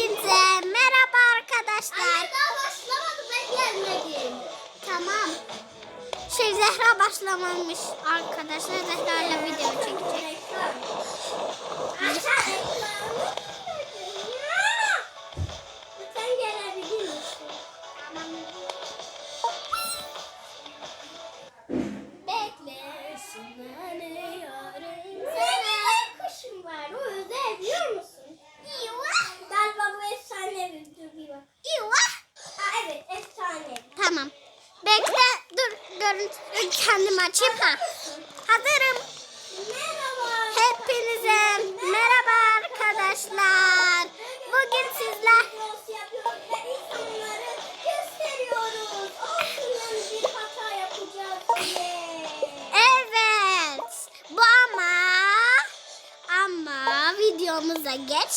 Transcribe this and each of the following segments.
Hepinize merhaba arkadaşlar. Anne daha başlamadı ben gelmedim. Tamam. Şey Zehra başlamamış arkadaşlar. Zehra ile video çekecek. Aşağı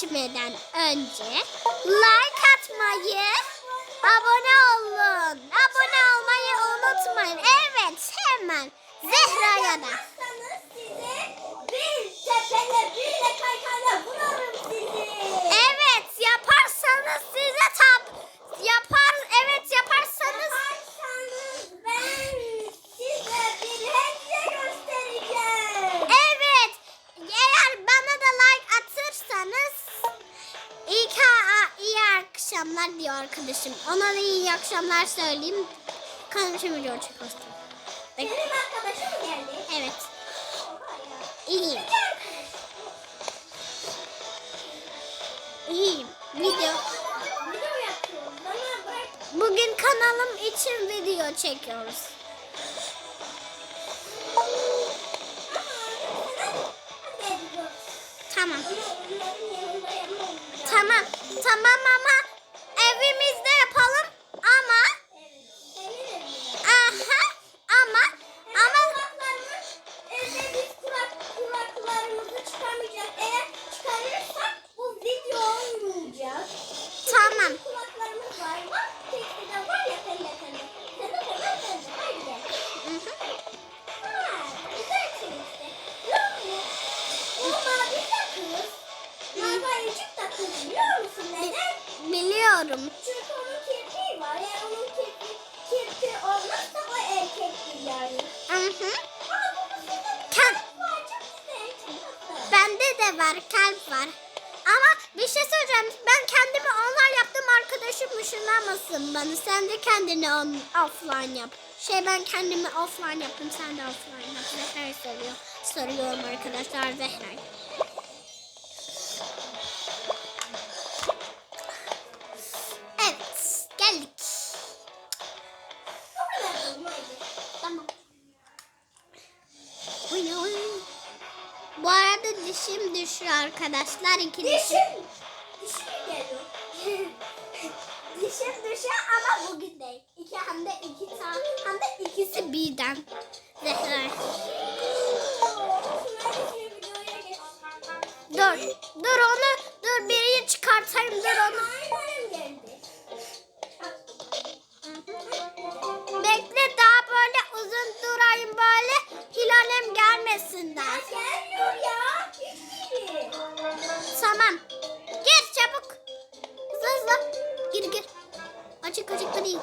geçmeden önce like atmayı akşamlar diyor arkadaşım. Ona da iyi akşamlar söyleyeyim. Kanalıma video çekmiştim. Benim arkadaşım geldi. Evet. İyiyim. İyiyim. Video. Bugün kanalım için video çekiyoruz. Tamam. Tamam. Tamam ama kendimi offline yaptım. Sen de offline yap. Zehra soruyor. Soruyorum arkadaşlar Zehra. Evet. Geldik. Tamam. Bu arada dişim düşüyor arkadaşlar. İki dişim. Dişim, dişim geliyor. dişim düşüyor ama bugün değil iki hem de iki tane hem de ikisi birden. Zehra. dur. Dur onu. Dur biri çıkartayım. Dur onu. Bekle daha böyle uzun durayım böyle. Hilalem gelmesinler. Gelmiyor ya. Tamam. Gir çabuk. Hızlı. Gir gir. Açık açık da değil.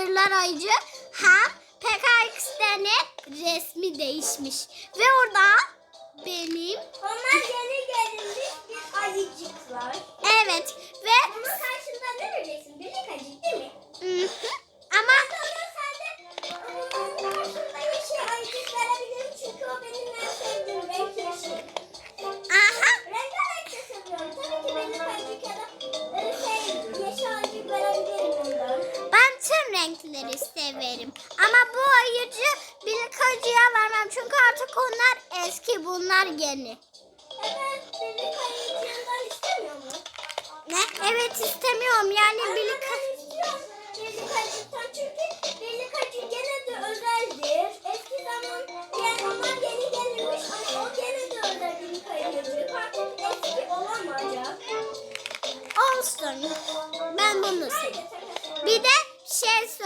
Adı sırlar ayıcı. Hem PKX'den resmi değişmiş. Ve orada benim Onlar yeni gelmiş bir ayıcıklar. evet ve Onun karşında ne vereceksin? Birlik ayıcık değil mi? Ama renkleri severim. Ama bu ayıcı birlik ayıcıya vermem. Çünkü artık onlar eski bunlar yeni. Evet, birlik ayıcığından istemiyor mu? Ne? Evet istemiyorum yani Ama birlik ben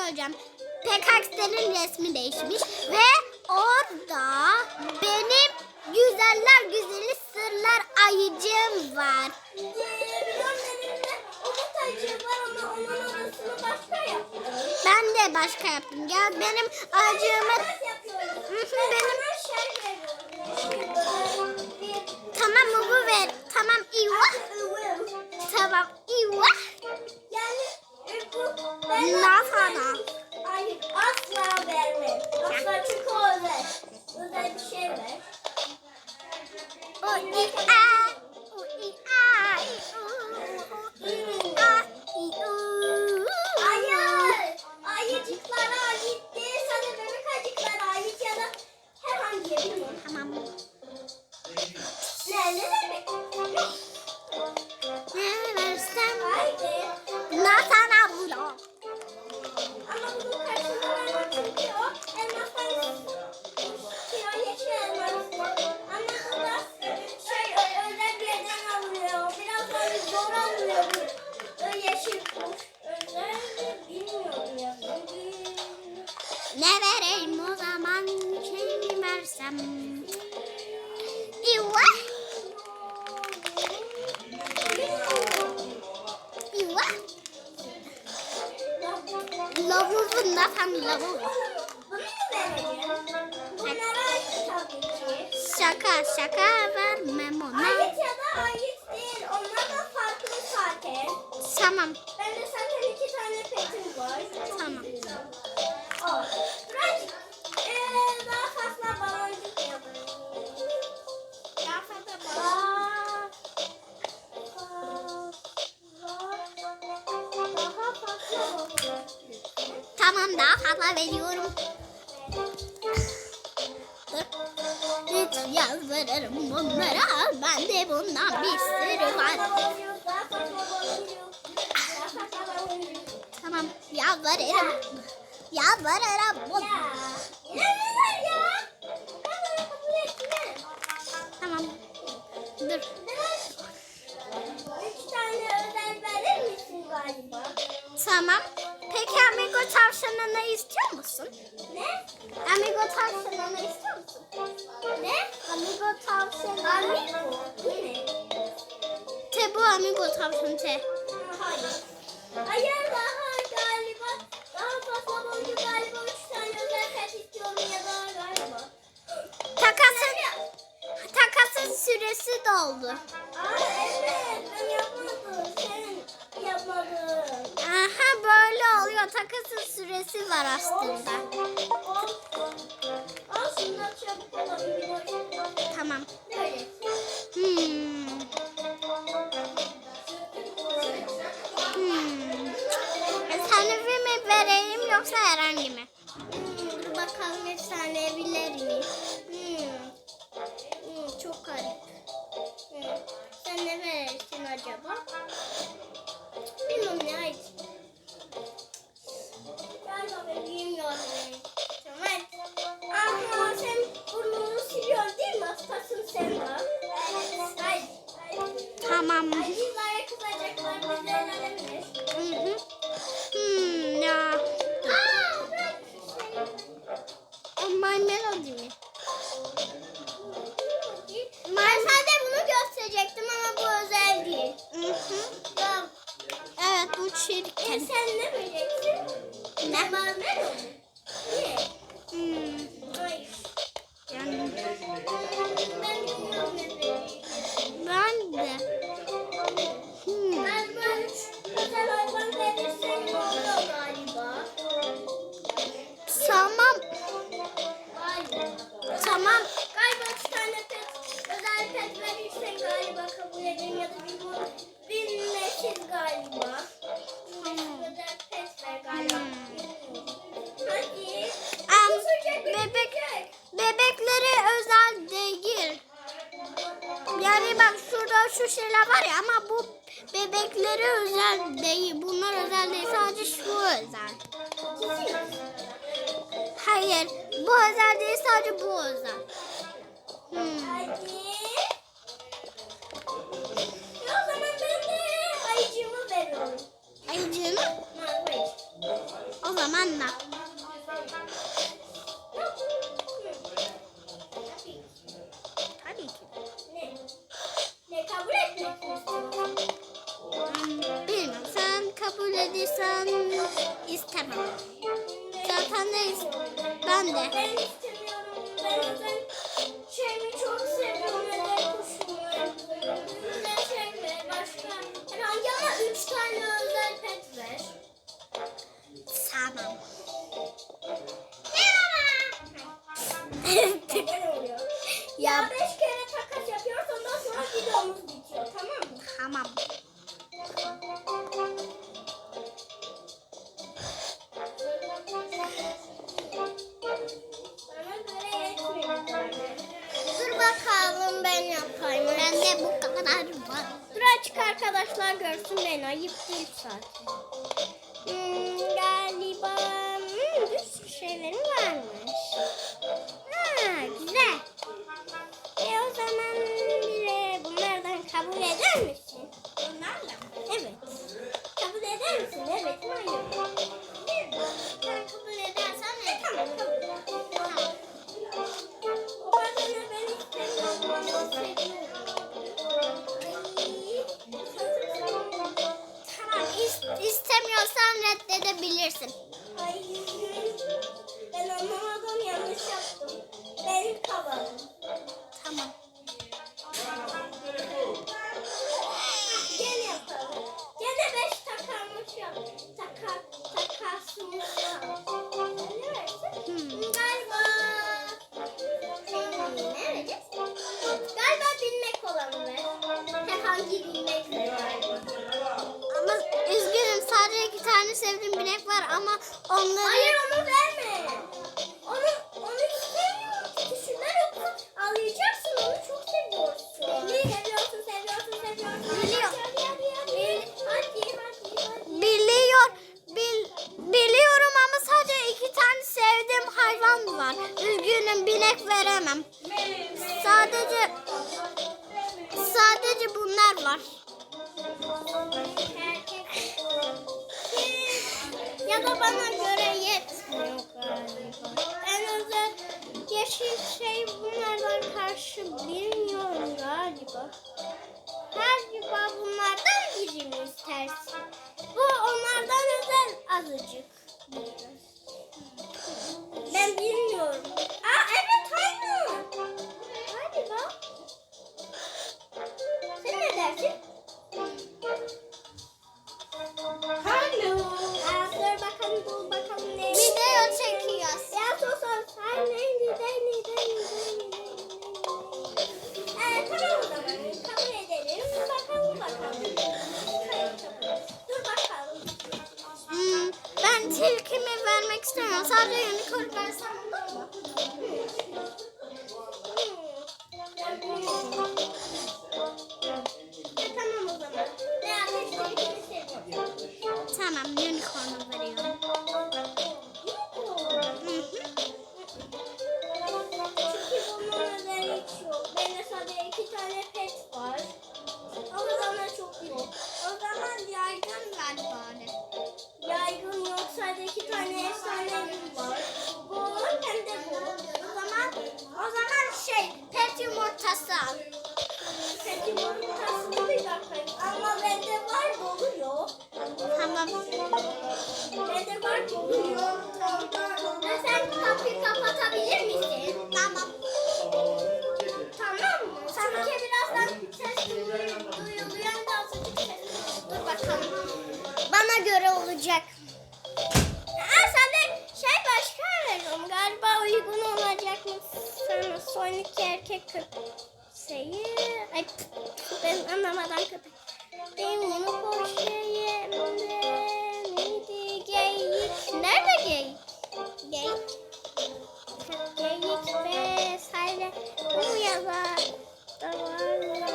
söyleyeceğim. PKX'lerin resmi değişmiş ve orada benim güzeller güzeli sırlar ayıcım var. Ben de başka yaptım. Gel benim ayıcığımı benim- tamam mı bu ben Nafana. Hayır asla vermem. Asla çünkü o özel. Özel bir şey ver. O i Ne Fazla veriyorum. Hiç yalvarırım bunlara. Bende bundan bir sürü var. Tamam yalvarırım. Yalvarırım. Ya. Peki amigo tavşanını istiyor musun? Ne? Amigo tavşanını istiyor musun? Ne? Amigo tavşanı. Amigo. Bu ne? Te bu amigo tavşanı te. Hayır. Hayır daha galiba daha fazla boyunca galiba üç tane özel istiyorum ya da galiba. Takasın, takasın süresi doldu. Aa evet ben yapmadım. Sen yapmadın. Böyle oluyor. Takasın süresi var aslında. Tamam. Böyle. Hmm. Hmm. Efsanevi mi vereyim yoksa herhangi mi? Hmm, bakalım efsaneviler mi? Hmm. Hmm, çok garip. Hmm. Sen ne verirsin acaba? videomuz bitiyor tamam mı? Tamam. Dur bakalım ben yapayım. Ben de bu kadar var. Dur açık arkadaşlar görsün beni. Ayıp değil zaten. う。Sonraki erkek köpeği. Ay ben anlamadan köpek. Benim onu koşuyor. Neydi geyik? Nerede geyik? Geyik. Geyik ve sahile. Bu yalan. Davarlar.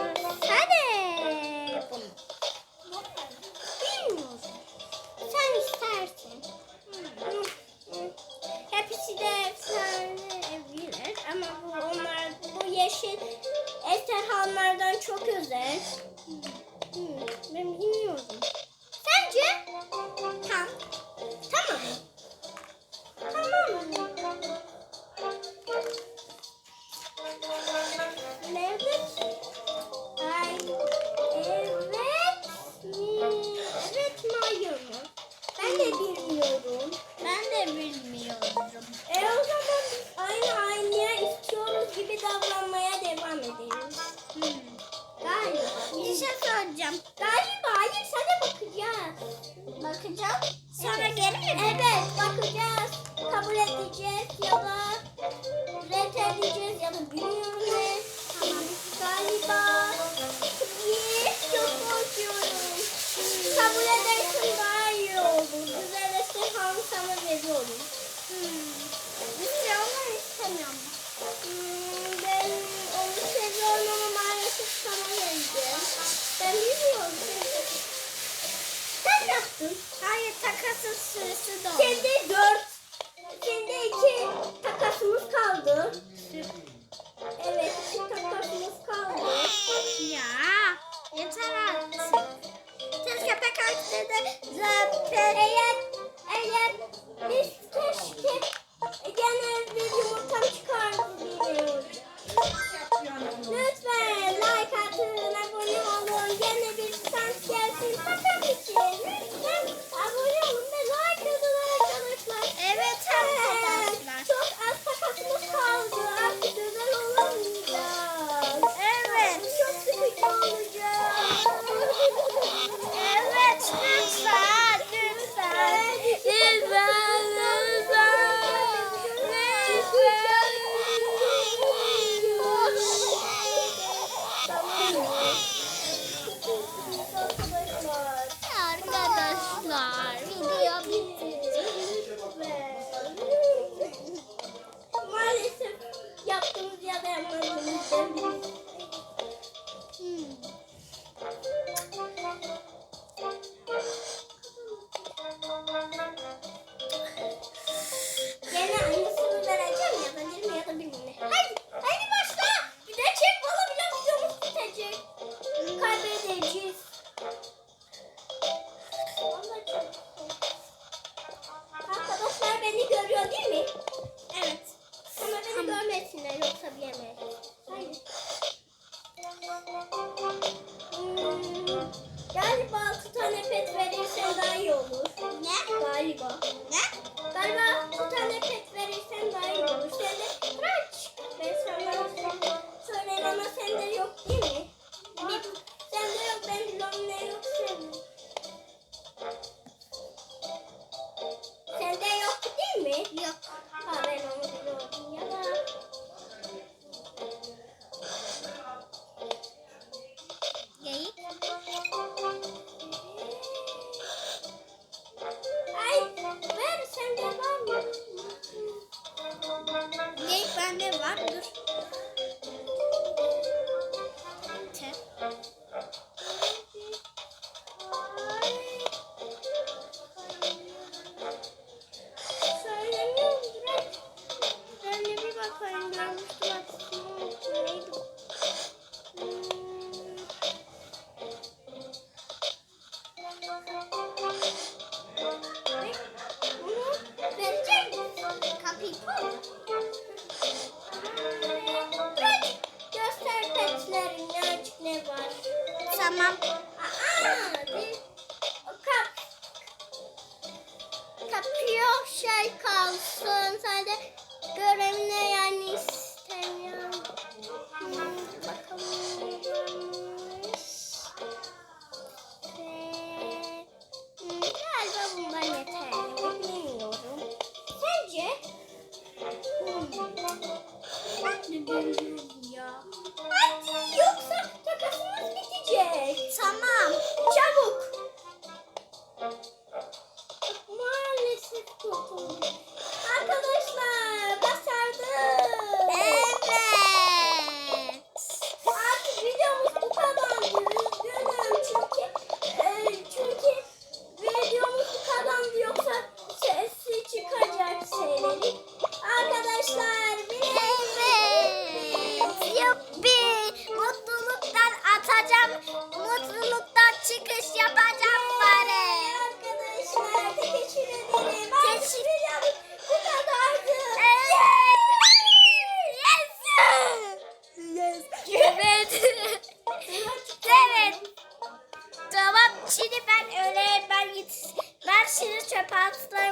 hamlardan çok özel. Hmm, ben bilmiyorum. Sence? Tamam. Tamam. Tamam.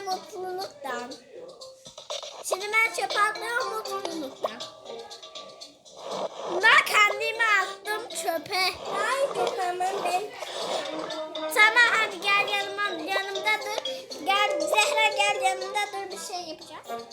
mutluluktan. Şimdi ben çöpe atlıyorum mutluluktan. Ben kendimi attım çöpe. Haydi tamam ben. Tamam hadi gel yanıma yanımda dur. Gel Zehra gel yanımda dur bir şey yapacağız.